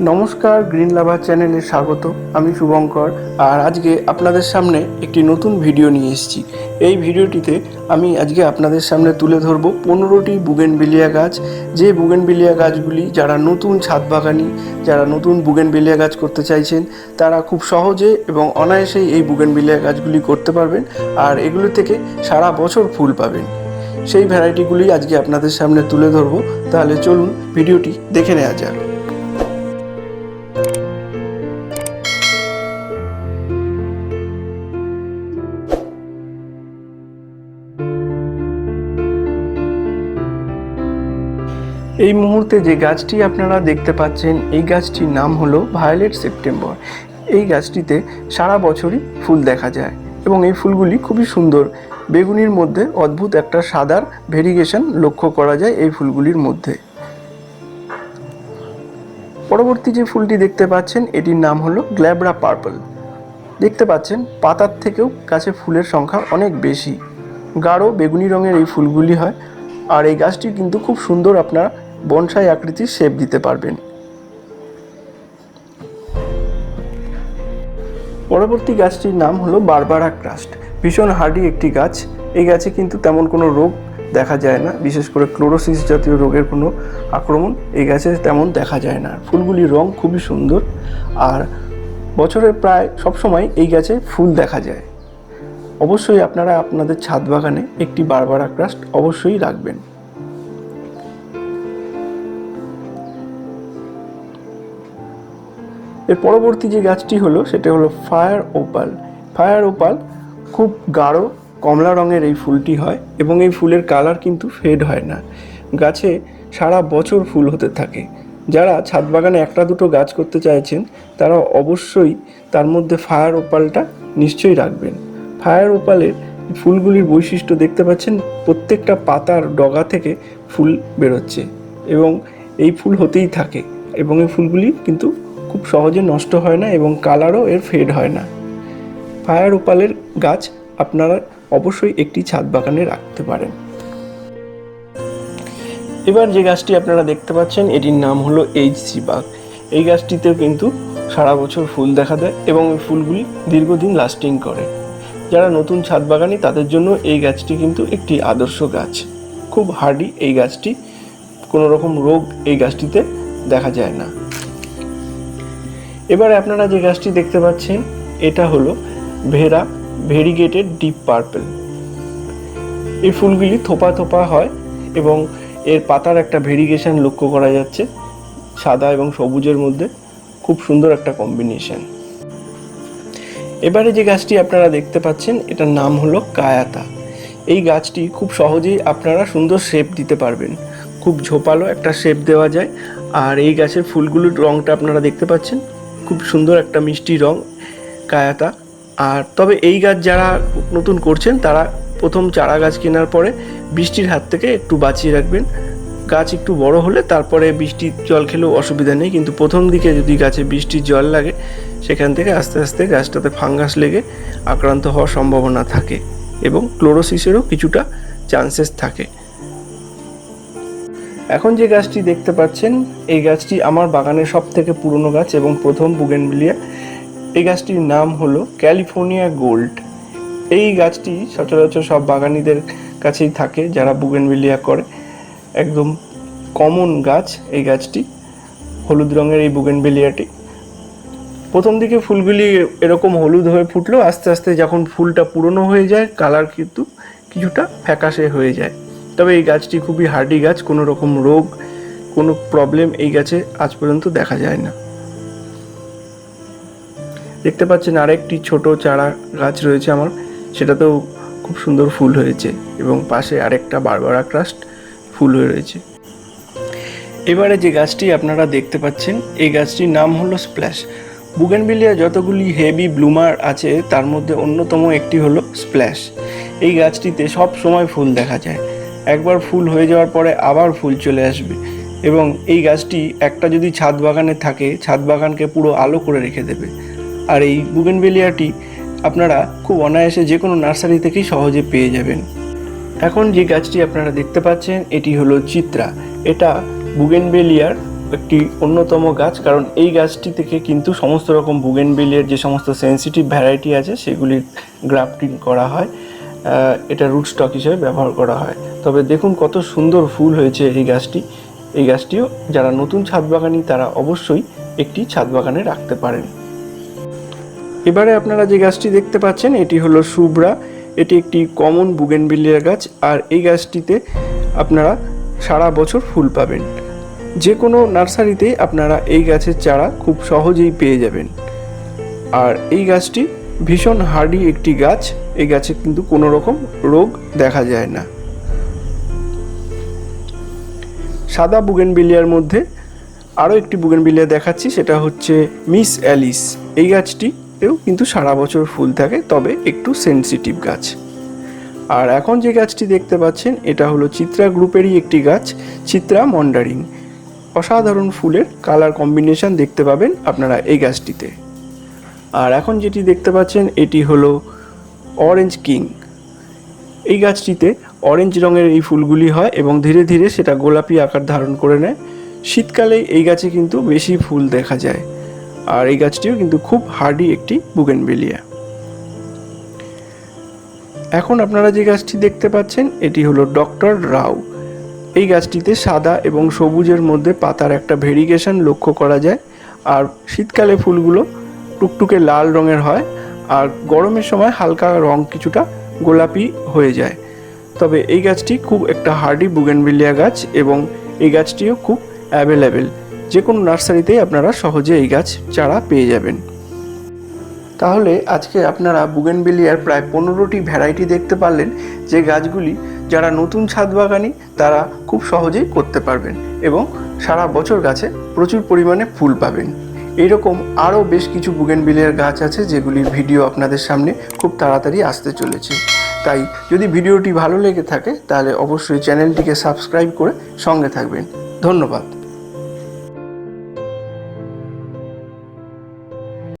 নমস্কার গ্রিন লাভার চ্যানেলে স্বাগত, আমি শুভঙ্কর। আর আজকে আপনাদের সামনে একটি নতুন ভিডিও নিয়ে এসেছি। এই ভিডিওটিতে আমি আজকে আপনাদের সামনে তুলে ধরবো পনেরোটি বুগেনবেলিয়া গাছ। যে বুগেনবেলিয়া গাছগুলি যারা নতুন ছাদ বাগানি, যারা নতুন বুগেনবেলিয়া গাছ করতে চাইছেন, তারা খুব সহজে এবং অনায়াসেই এই বুগেনবেলিয়া গাছগুলি করতে পারবেন আর এগুলো থেকে সারা বছর ফুল পাবেন। সেই ভ্যারাইটিগুলি আজকে আপনাদের সামনে তুলে ধরবো। তাহলে চলুন ভিডিওটি দেখে নেওয়া যাক। এই মুহূর্তে যে গাছটি আপনারা দেখতে পাচ্ছেন, এই গাছটির নাম হলো ভায়োলেট সেপ্টেম্বর। এই গাছটিতে সারা বছরই ফুল দেখা যায় এবং এই ফুলগুলি খুবই সুন্দর। বেগুনির মধ্যে অদ্ভুত একটা সাদার ভেরিগেশন লক্ষ্য করা যায় এই ফুলগুলির মধ্যে। পরবর্তী যে ফুলটি দেখতে পাচ্ছেন, এটির নাম হলো গ্ল্যাবরা পার্পল। দেখতে পাচ্ছেন, পাতার থেকেও গাছে ফুলের সংখ্যা অনেক বেশি। গাঢ় বেগুনি রঙের এই ফুলগুলি হয়। আর এই গাছটি কিন্তু খুব সুন্দর আপনার বনসাই আকৃতির শেপ দিতে পারবেন। পরবর্তী গাছটির নাম হলো বারবারা ক্রাস্ট। ভীষণ হার্ডি একটি গাছ। এই গাছে কিন্তু তেমন কোনো রোগ দেখা যায় না। বিশেষ করে ক্লোরোসিস জাতীয় রোগের কোনো আক্রমণ এই গাছে তেমন দেখা যায় না। ফুলগুলির রং খুবই সুন্দর। আর বছরে প্রায় সবসময় এই গাছে ফুল দেখা যায়। অবশ্যই আপনারা আপনাদের ছাদ বাগানে একটি বারবারা ক্রাস্ট অবশ্যই রাখবেন। এর পরবর্তী যে গাছটি হলো, সেটা হলো ফায়ার ওপাল। ফায়ার ওপাল খুব গাঢ়, কমলা রঙের এই ফুলটি হয় এবং এই ফুলের কালার কিন্তু ফেড হয় না। গাছে সারা বছর ফুল হতে থাকে। যারা ছাদ বাগানে একটা দুটো গাছ করতে চাইছেন, তারা অবশ্যই তার মধ্যে ফায়ার ওপালটা নিশ্চয়ই রাখবেন। ফায়ার ওপালের ফুলগুলির বৈশিষ্ট্য দেখতে পাচ্ছেন, প্রত্যেকটা পাতার ডগা থেকে ফুল বেরোচ্ছে এবং এই ফুল হতেই থাকে এবং এই ফুলগুলি কিন্তু খুব সহজে নষ্ট হয় না এবং কালারও এর ফেড হয় না। ফায়ার ওপালের গাছ আপনারা অবশ্যই একটি ছাদ বাগানে রাখতে পারেন। এবার যে গাছটি আপনারা দেখতে পাচ্ছেন, এটির নাম হলো এইচ সি বাগ। এই গাছটিতেও কিন্তু সারা বছর ফুল দেখা দেয় এবং এই ফুলগুলি দীর্ঘদিন লাস্টিং করে। যারা নতুন ছাদ বাগানি, তাদের জন্য এই গাছটি কিন্তু একটি আদর্শ গাছ। খুব হার্ডি এই গাছটি কোনো রকম রোগ এই গাছটিতে দেখা যায় না। এবারে আপনারা যে গাছটি দেখতে পাচ্ছেন, এটা হলো ভেরা ভেরিগেটেড ডিপ পার্পেল। এই ফুলগুলি থোপা থোপা হয় এবং এর পাতার একটা ভেরিগেশন লক্ষ্য করা যাচ্ছে, সাদা এবং সবুজের মধ্যে। খুব সুন্দর একটা কম্বিনেশন। এবারে যে গাছটি আপনারা দেখতে পাচ্ছেন, এটার নাম হলো কায়াতা। এই গাছটি খুব সহজেই আপনারা সুন্দর শেপ দিতে পারবেন। খুব ঝোপালো একটা শেপ দেওয়া যায়। আর এই গাছের ফুলগুলোর রঙটা আপনারা দেখতে পাচ্ছেন খুব সুন্দর একটা মিষ্টি রং কায়াতা। আর তবে এই গাছ যারা নতুন করছেন, তারা প্রথম চারা গাছ কেনার পরে বৃষ্টির হাত থেকে একটু বাঁচিয়ে রাখবেন। গাছ একটু বড় হলে তারপরে বৃষ্টির জল খেলেও অসুবিধা নেই, কিন্তু প্রথম দিকে যদি গাছে বৃষ্টির জল লাগে, সেখান থেকে আস্তে আস্তে গাছটাতে ফাঙ্গাস লেগে আক্রান্ত হওয়ার সম্ভাবনা থাকে এবং ক্লোরোসিসেরও কিছুটা চান্সেস থাকে। এখন যে গাছটি দেখতে পাচ্ছেন, এই গাছটি আমার বাগানের সব থেকে পুরনো গাছ এবং প্রথম বুগেনবিলিয়া এই গাছটির নাম হলো ক্যালিফোর্নিয়া গোল্ড। এই গাছটি সচরাচর সব বাগানিদের কাছেই থাকে যারা বুগেনবিলিয়া করে। একদম কমন গাছ এই গাছটি, হলুদ রঙের এই বুগেনবেলিয়াটি প্রথম দিকে ফুলগুলি এরকম হলুদ হয়ে ফুটলো, আস্তে আস্তে যখন ফুলটা পুরনো হয়ে যায়, কালার কিন্তু কিছুটা ফ্যাকাশে হয়ে যায়। তবে এই গাছটি খুবই হার্ডি গাছ, কোনো রকম রোগ, কোনো প্রবলেম এই গাছে আজ পর্যন্ত দেখা যায় না। দেখতে পাচ্ছেন আরেকটি ছোট চারা গাছ রয়েছে আমার, সেটাতেও খুব সুন্দর ফুল হয়েছে এবং পাশে আরেকটা বারবারা ক্রাস্ট ফুল হয়ে রয়েছে। এবারে যে গাছটি আপনারা দেখতে পাচ্ছেন, এই গাছটির নাম হলো স্প্ল্যাশ। বুগেনবিলিয়া যতগুলি হেভি ব্লুমার আছে, তার মধ্যে অন্যতম একটি হলো স্প্ল্যাশ। এই গাছটিতে সব সময় ফুল দেখা যায়। একবার ফুল হয়ে যাওয়ার পরে আবার ফুল চলে আসবে। এবং এই গাছটি একটা যদি ছাদ বাগানে থাকে, ছাদ বাগানকে পুরো আলো করে রেখে দেবে। আর এই বুগেনবেলিয়াটি আপনারা খুব অনায়াসে যে কোনো নার্সারি থেকেই সহজে পেয়ে যাবেন। এখন যে গাছটি আপনারা দেখতে পাচ্ছেন, এটি হলো চিত্রা। এটা বুগেনবেলিয়ার একটি অন্যতম গাছ, কারণ এই গাছটি থেকে কিন্তু সমস্ত রকম বুগেনবিলিয়ার যে সমস্ত সেন্সিটিভ ভ্যারাইটি আছে, সেগুলির গ্রাফটিং করা হয়। এটা রুট স্টক হিসেবে ব্যবহার করা হয়। তবে দেখুন কত সুন্দর ফুল হয়েছে এই গাছটি। এই গাছটিও যারা নতুন ছাদ বাগানি, তারা অবশ্যই একটি ছাদ বাগানে রাখতে পারেন। এবারে আপনারা যে গাছটি দেখতে পাচ্ছেন, এটি হলো সুব্রা এটি একটি কমন বুগেনবিলিয়া গাছ, আর এই গাছটিতে আপনারা সারা বছর ফুল পাবেন। যে কোনো নার্সারিতেই আপনারা এই গাছের চারা খুব সহজেই পেয়ে যাবেন। আর এই গাছটি ভীষণ হার্ডি একটি গাছ। এই গাছে কিন্তু কোনো রকম রোগ দেখা যায় না। সাদা বুগেনবিলিয়ার মধ্যে আরও একটি বুগেনবিলিয়া দেখাচ্ছি, সেটা হচ্ছে মিস অ্যালিস। এই গাছটিতেও কিন্তু সারা বছর ফুল থাকে, তবে একটু সেনসিটিভ গাছ। আর এখন যে গাছটি দেখতে পাচ্ছেন, এটা হলো চিত্রা গ্রুপেরই একটি গাছ, চিত্রা মন্ডারিং অসাধারণ ফুলের কালার কম্বিনেশন দেখতে পাবেন আপনারা এই গাছটিতে। আর এখন যেটি দেখতে পাচ্ছেন, এটি হলো অরেঞ্জ কিং এই গাছটিতে অরেঞ্জ রঙের এই ফুলগুলি হয় এবং ধীরে ধীরে সেটা গোলাপি আকার ধারণ করে নেয়। শীতকালে এই গাছে কিন্তু বেশি ফুল দেখা যায় আর এই গাছটিও কিন্তু খুব হার্ডি একটি বুগেনবেলিয়া এখন আপনারা যে গাছটি দেখতে পাচ্ছেন, এটি হলো ডক্টর রাও। এই গাছটিতে সাদা এবং সবুজের মধ্যে পাতার একটা ভেরিগেশন লক্ষ্য করা যায়। আর শীতকালে ফুলগুলো টুকটুকে লাল রঙের হয় আর গরমের সময় হালকা রং কিছুটা গোলাপি হয়ে যায়। তবে এই গাছটি খুব একটা হার্ডি বুগেনভিলিয়া গাছ এবং এই গাছটিও খুব অ্যাভেলেবেল। যে কোনো নার্সারিতেই আপনারা সহজে এই গাছ চারা পেয়ে যাবেন। তাহলে আজকে আপনারা বুগেনবিলিয়ার প্রায় পনেরোটি ভ্যারাইটি দেখতে পারলেন, যে গাছগুলি যারা নতুন ছাদ বাগানি, তারা খুব সহজেই করতে পারবেন এবং সারা বছর গাছে প্রচুর পরিমাণে ফুল পাবেন। এইরকম আরও বেশ কিছু বুগেন বিলের গাছ আছে, যেগুলির ভিডিও আপনাদের সামনে খুব তাড়াতাড়ি আসতে চলেছে। তাই যদি ভিডিওটি ভালো লেগে থাকে, তাহলে অবশ্যই চ্যানেলটিকে সাবস্ক্রাইব করে সঙ্গে থাকবেন। ধন্যবাদ।